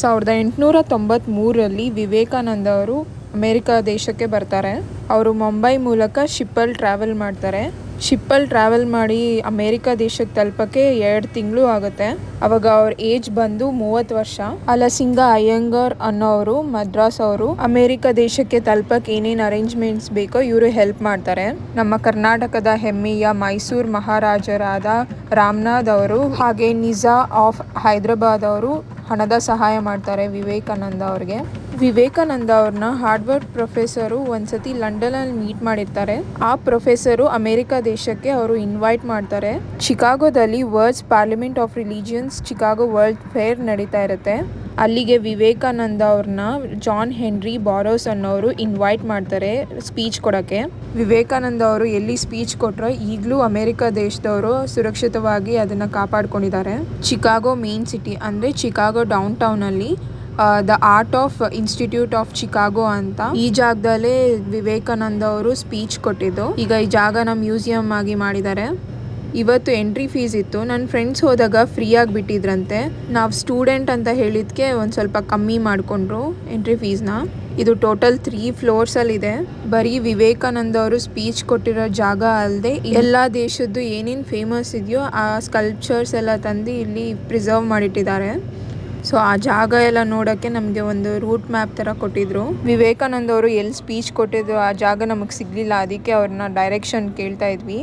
ಸಾವಿರದ ಎಂಟುನೂರ ತೊಂಬತ್ತ್ಮೂರರಲ್ಲಿ ವಿವೇಕಾನಂದ ಅವರು ಅಮೇರಿಕಾ ದೇಶಕ್ಕೆ ಬರ್ತಾರೆ. ಅವರು ಮುಂಬೈ ಮೂಲಕ ಶಿಪ್ಪಲ್ಲಿ ಟ್ರಾವೆಲ್ ಮಾಡ್ತಾರೆ. ಶಿಪ್ಪಲ್ಲಿ ಟ್ರಾವೆಲ್ ಮಾಡಿ ಅಮೇರಿಕ ದೇಶಕ್ಕೆ ತಲುಪಕ್ಕೆ ಎರಡು ತಿಂಗಳು ಆಗುತ್ತೆ. ಅವಾಗ ಅವ್ರ ಏಜ್ ಬಂದು ಮೂವತ್ತು ವರ್ಷ. ಅಲಸಿಂಗ ಅಯ್ಯಂಗರ್ ಅನ್ನೋರು, ಮದ್ರಾಸ್ ಅವರು ಅಮೇರಿಕ ದೇಶಕ್ಕೆ ತಲುಪಕ್ಕೆ ಏನೇನು ಅರೇಂಜ್ಮೆಂಟ್ಸ್ ಬೇಕೋ ಇವರು ಹೆಲ್ಪ್ ಮಾಡ್ತಾರೆ. ನಮ್ಮ ಕರ್ನಾಟಕದ ಹೆಮ್ಮೆಯ ಮೈಸೂರು ಮಹಾರಾಜರಾದ ರಾಮನಾಥ್ ಅವರು ಹಾಗೆ ನಿಜಾ ಆಫ್ ಹೈದರಾಬಾದ್ ಅವರು ಹಣದ ಸಹಾಯ ಮಾಡ್ತಾರೆ ವಿವೇಕಾನಂದ ಅವ್ರಿಗೆ. ವಿವೇಕಾನಂದ ಅವ್ರನ್ನ ಹಾರ್ಡ್ವರ್ಡ್ ಪ್ರೊಫೆಸರು ಒಂದ್ಸತಿ ಲಂಡನಲ್ಲಿ ಮೀಟ್ ಮಾಡಿರ್ತಾರೆ. ಆ ಪ್ರೊಫೆಸರು ಅಮೆರಿಕ ದೇಶಕ್ಕೆ ಅವರು ಇನ್ವೈಟ್ ಮಾಡ್ತಾರೆ. ಚಿಕಾಗೋದಲ್ಲಿ world's parliament of religions Chicago world fair ನಡೀತಾ ಇರುತ್ತೆ. ಅಲ್ಲಿಗೆ ವಿವೇಕಾನಂದ ಅವ್ರನ್ನ ಜಾನ್ ಹೆನ್ರಿ ಬಾರೋಸ್ ಅನ್ನೋರು ಇನ್ವೈಟ್ ಮಾಡ್ತಾರೆ ಸ್ಪೀಚ್ ಕೊಡೋಕ್ಕೆ. ವಿವೇಕಾನಂದ ಅವರು ಎಲ್ಲಿ ಸ್ಪೀಚ್ ಕೊಟ್ಟರೋ ಈಗಲೂ ಅಮೆರಿಕ ದೇಶದವರು ಸುರಕ್ಷಿತವಾಗಿ ಅದನ್ನು ಕಾಪಾಡ್ಕೊಂಡಿದ್ದಾರೆ. ಚಿಕಾಗೋ ಮೇನ್ ಸಿಟಿ ಅಂದರೆ Chicago down ಟೌನಲ್ಲಿ the art of institute of Chicago ಅಂತ ಈ ಜಾಗದಲ್ಲೇ ವಿವೇಕಾನಂದ ಅವರು ಸ್ಪೀಚ್ ಕೊಟ್ಟಿದ್ದು. ಈಗ ಈ ಜಾಗನ ಮ್ಯೂಸಿಯಂ ಆಗಿ ಮಾಡಿದ್ದಾರೆ. ಇವತ್ತು ಎಂಟ್ರಿ ಫೀಸ್ ಇತ್ತು. ನನ್ನ ಫ್ರೆಂಡ್ಸ್ ಹೋದಾಗ ಫ್ರೀಯಾಗಿ ಬಿಟ್ಟಿದ್ರಂತೆ. ನಾವು ಸ್ಟೂಡೆಂಟ್ ಅಂತ ಹೇಳಿದ್ಕೆ ಒಂದು ಸ್ವಲ್ಪ ಕಮ್ಮಿ ಮಾಡಿಕೊಂಡ್ರು ಎಂಟ್ರಿ ಫೀಸ್ನ ಇದು ಟೋಟಲ್ ತ್ರೀ ಫ್ಲೋರ್ಸಲ್ಲಿದೆ ಬರೀ ವಿವೇಕಾನಂದ ಅವರು ಸ್ಪೀಚ್ ಕೊಟ್ಟಿರೋ ಜಾಗ ಅಲ್ಲದೆ ಎಲ್ಲ ದೇಶದ್ದು ಏನೇನು ಫೇಮಸ್ ಇದೆಯೋ ಆ ಸ್ಕಲ್ಪ್ಚರ್ಸ್ ಎಲ್ಲ ತಂದು ಇಲ್ಲಿ ಪ್ರಿಸರ್ವ್ ಮಾಡಿಟ್ಟಿದ್ದಾರೆ. ಸೊ ಆ ಜಾಗ ಎಲ್ಲ ನೋಡೋಕ್ಕೆ ನಮಗೆ ಒಂದು ರೂಟ್ ಮ್ಯಾಪ್ ಥರ ಕೊಟ್ಟಿದ್ರು. ವಿವೇಕಾನಂದ ಅವರು ಎಲ್ಲಿ ಸ್ಪೀಚ್ ಕೊಟ್ಟಿದ್ರು ಆ ಜಾಗ ನಮಗೆ ಸಿಗಲಿಲ್ಲ. ಅದಕ್ಕೆ ಅವ್ರನ್ನ ಡೈರೆಕ್ಷನ್ ಕೇಳ್ತಾ ಇದ್ವಿ.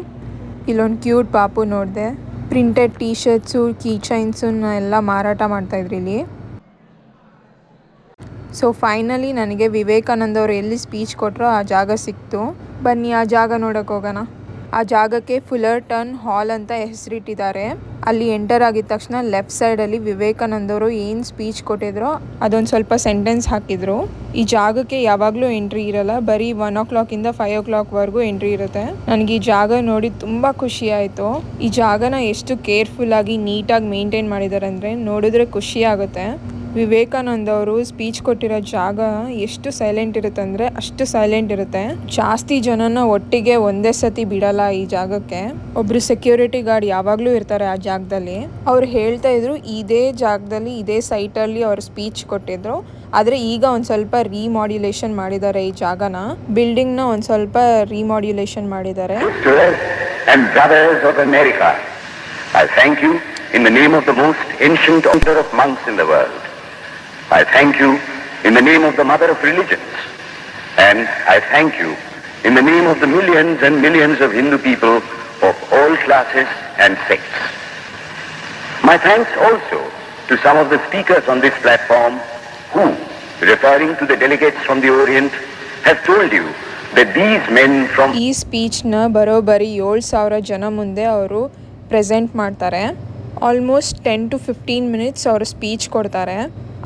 ಇಲ್ಲೊಂದು ಕ್ಯೂಟ್ ಪಾಪು ನೋಡಿದೆ. ಪ್ರಿಂಟೆಡ್ ಟೀ ಶರ್ಟ್ಸು ಕೀ ಚೈನ್ಸನ್ನ ಎಲ್ಲ ಮಾರಾಟ ಮಾಡ್ತಾಯಿದ್ರು ಇಲ್ಲಿ. ಸೊ ಫೈನಲಿ ನನಗೆ ವಿವೇಕಾನಂದ ಅವರು ಎಲ್ಲಿ ಸ್ಪೀಚ್ ಕೊಟ್ಟರೋ ಆ ಜಾಗ ಸಿಕ್ತು. ಬನ್ನಿ, ಆ ಜಾಗ ನೋಡೋಕೆ ಹೋಗೋಣ. ಆ ಜಾಗಕ್ಕೆ ಫುಲರ್ಟನ್ ಹಾಲ್ ಅಂತ ಹೆಸರಿಟ್ಟಿದ್ದಾರೆ. ಅಲ್ಲಿ ಎಂಟರ್ ಆಗಿದ ತಕ್ಷಣ ಲೆಫ್ಟ್ ಸೈಡಲ್ಲಿ ವಿವೇಕಾನಂದ ಅವರು ಏನು ಸ್ಪೀಚ್ ಕೊಟ್ಟಿದ್ರೋ ಅದೊಂದು ಸ್ವಲ್ಪ ಸೆಂಟೆನ್ಸ್ ಹಾಕಿದ್ರು. ಈ ಜಾಗಕ್ಕೆ ಯಾವಾಗಲೂ ಎಂಟ್ರಿ ಇರಲ್ಲ, ಬರೀ ಒನ್ ಓ ಕ್ಲಾಕಿಂದ ಫೈವ್ ಓ ಕ್ಲಾಕ್ವರೆಗೂ ಎಂಟ್ರಿ ಇರುತ್ತೆ. ನನಗೆ ಈ ಜಾಗ ನೋಡಿ ತುಂಬ ಖುಷಿ ಆಯಿತು. ಈ ಜಾಗನ ಎಷ್ಟು ಕೇರ್ಫುಲ್ ಆಗಿ ನೀಟಾಗಿ ಮೇಂಟೈನ್ ಮಾಡಿದ್ದಾರೆ ಅಂದರೆ ನೋಡಿದ್ರೆ ಖುಷಿ ಆಗುತ್ತೆ. ವಿವೇಕಾನಂದ ಅವರು ಸ್ಪೀಚ್ ಕೊಟ್ಟಿರೋ ಜಾಗ ಎಷ್ಟು ಸೈಲೆಂಟ್ ಇರುತ್ತೆ ಅಂದರೆ ಅಷ್ಟು ಸೈಲೆಂಟ್ ಇರುತ್ತೆ. ಜಾಸ್ತಿ ಜನನ ಒಟ್ಟಿಗೆ ಒಂದೇ ಸತಿ ಬಿಡಲ್ಲ ಈ ಜಾಗಕ್ಕೆ. ಒಬ್ರು ಸೆಕ್ಯೂರಿಟಿ ಗಾರ್ಡ್ ಯಾವಾಗಲೂ ಇರ್ತಾರೆ ಆ ಜಾಗದಲ್ಲಿ. ಅವ್ರು ಹೇಳ್ತಾ ಇದ್ರು, ಇದೇ ಜಾಗದಲ್ಲಿ, ಇದೇ ಸೈಟಲ್ಲಿ ಅವ್ರು ಸ್ಪೀಚ್ ಕೊಟ್ಟಿದ್ರು. ಆದರೆ ಈಗ ಒಂದು ಸ್ವಲ್ಪ ರೀಮಾಡ್ಯುಲೇಷನ್ ಮಾಡಿದ್ದಾರೆ ಈ ಜಾಗನ. ಬಿಲ್ಡಿಂಗ್ನ ಒಂದು ಸ್ವಲ್ಪ ರೀಮಾಡ್ಯುಲೇಷನ್ ಮಾಡಿದ್ದಾರೆ. I thank you in the name of the most ancient order of monks in the world. I thank you in the name of the mother of religions. And I thank you in the name of the millions and millions of Hindu people of all classes and sects. My thanks also to some of the speakers on this platform who, referring to the delegates from the Orient, have told you that these men from ಈ ಸ್ಪೀಚ್ನ ಬರೋಬ್ಬರಿ ಏಳು ಸಾವಿರ ಜನ ಮುಂದೆ ಅವರು present ಮಾಡ್ತಾರೆ almost ten to fifteen minutes ಅವರು speech ಕೊಡ್ತಾರೆ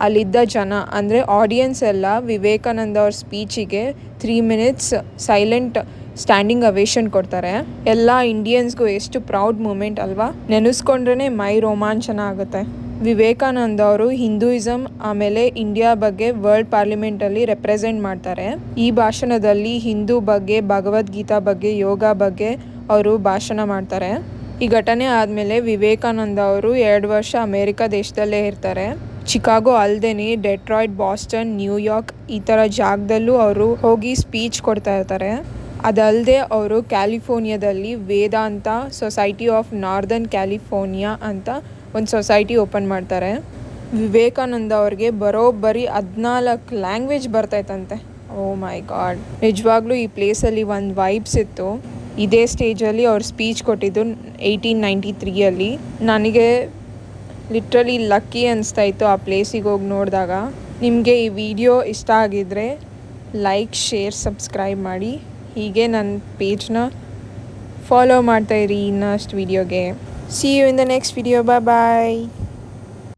ಅಲ್ಲಿದ್ದ ಜನ, ಅಂದರೆ ಆಡಿಯನ್ಸ್ ಎಲ್ಲ ವಿವೇಕಾನಂದ ಅವ್ರ ಸ್ಪೀಚಿಗೆ three minutes silent standing ovation ಕೊಡ್ತಾರೆ. ಎಲ್ಲ ಇಂಡಿಯನ್ಸ್ಗೂ ಎಷ್ಟು ಪ್ರೌಡ್ ಮೂಮೆಂಟ್ ಅಲ್ವಾ? ನೆನೆಸ್ಕೊಂಡ್ರೇ ಮೈ ರೋಮಾಂಚನ ಆಗುತ್ತೆ. ವಿವೇಕಾನಂದ ಅವರು ಹಿಂದೂಯಿಸಮ್ ಆಮೇಲೆ ಇಂಡಿಯಾ ಬಗ್ಗೆ ವರ್ಲ್ಡ್ ಪಾರ್ಲಿಮೆಂಟಲ್ಲಿ ರೆಪ್ರೆಸೆಂಟ್ ಮಾಡ್ತಾರೆ. ಈ ಭಾಷಣದಲ್ಲಿ ಹಿಂದೂ ಬಗ್ಗೆ, ಭಗವದ್ಗೀತಾ ಬಗ್ಗೆ, ಯೋಗ ಬಗ್ಗೆ ಅವರು ಭಾಷಣ ಮಾಡ್ತಾರೆ. ಈ ಘಟನೆ ಆದಮೇಲೆ ವಿವೇಕಾನಂದ ಅವರು ಎರಡು ವರ್ಷ ಅಮೇರಿಕಾ ದೇಶದಲ್ಲೇ ಇರ್ತಾರೆ. ಚಿಕಾಗೋ ಅಲ್ದೇನೆ ಡೆಟ್ರಾಯ್ಡ್ ಬಾಸ್ಟನ್ ನ್ಯೂಯಾರ್ಕ್ ಈ ಥರ ಜಾಗದಲ್ಲೂ ಅವರು ಹೋಗಿ ಸ್ಪೀಚ್ ಕೊಡ್ತಾ ಇರ್ತಾರೆ. ಅದಲ್ಲದೆ ಅವರು ಕ್ಯಾಲಿಫೋರ್ನಿಯಾದಲ್ಲಿ Vedanta society of northern California ಅಂತ ಒಂದು ಸೊಸೈಟಿ ಓಪನ್ ಮಾಡ್ತಾರೆ. ವಿವೇಕಾನಂದ ಅವ್ರಿಗೆ ಬರೋಬ್ಬರಿ ಹದಿನಾಲ್ಕು ಲ್ಯಾಂಗ್ವೇಜ್ ಬರ್ತೈತಂತೆ ಓ ಮೈ ಗಾಡ್. ನಿಜವಾಗ್ಲೂ ಈ ಪ್ಲೇಸಲ್ಲಿ ಒಂದು ವೈಬ್ಸ್ ಇತ್ತು. ಇದೇ ಸ್ಟೇಜಲ್ಲಿ ಅವ್ರು ಸ್ಪೀಚ್ ಕೊಟ್ಟಿದ್ದು ಏಯ್ಟೀನ್ ನೈಂಟಿ ತ್ರೀಯಲ್ಲಿ ನನಗೆ ಲಿಟ್ರಲಿ ಲಕ್ಕಿ ಅನಿಸ್ತಾ ಇತ್ತು ಆ ಪ್ಲೇಸಿಗೆ ಹೋಗಿ ನೋಡಿದಾಗ. ನಿಮಗೆ ಈ ವಿಡಿಯೋ ಇಷ್ಟ ಆಗಿದ್ದರೆ ಲೈಕ್, ಶೇರ್, ಸಬ್ಸ್ಕ್ರೈಬ್ ಮಾಡಿ. ಹೀಗೆ ನನ್ನ ಪೇಜ್ನ ಫಾಲೋ ಮಾಡ್ತಾಯಿರಿ ಇನ್ನಷ್ಟು ವಿಡಿಯೋಗೆ. See you in the next video bye bye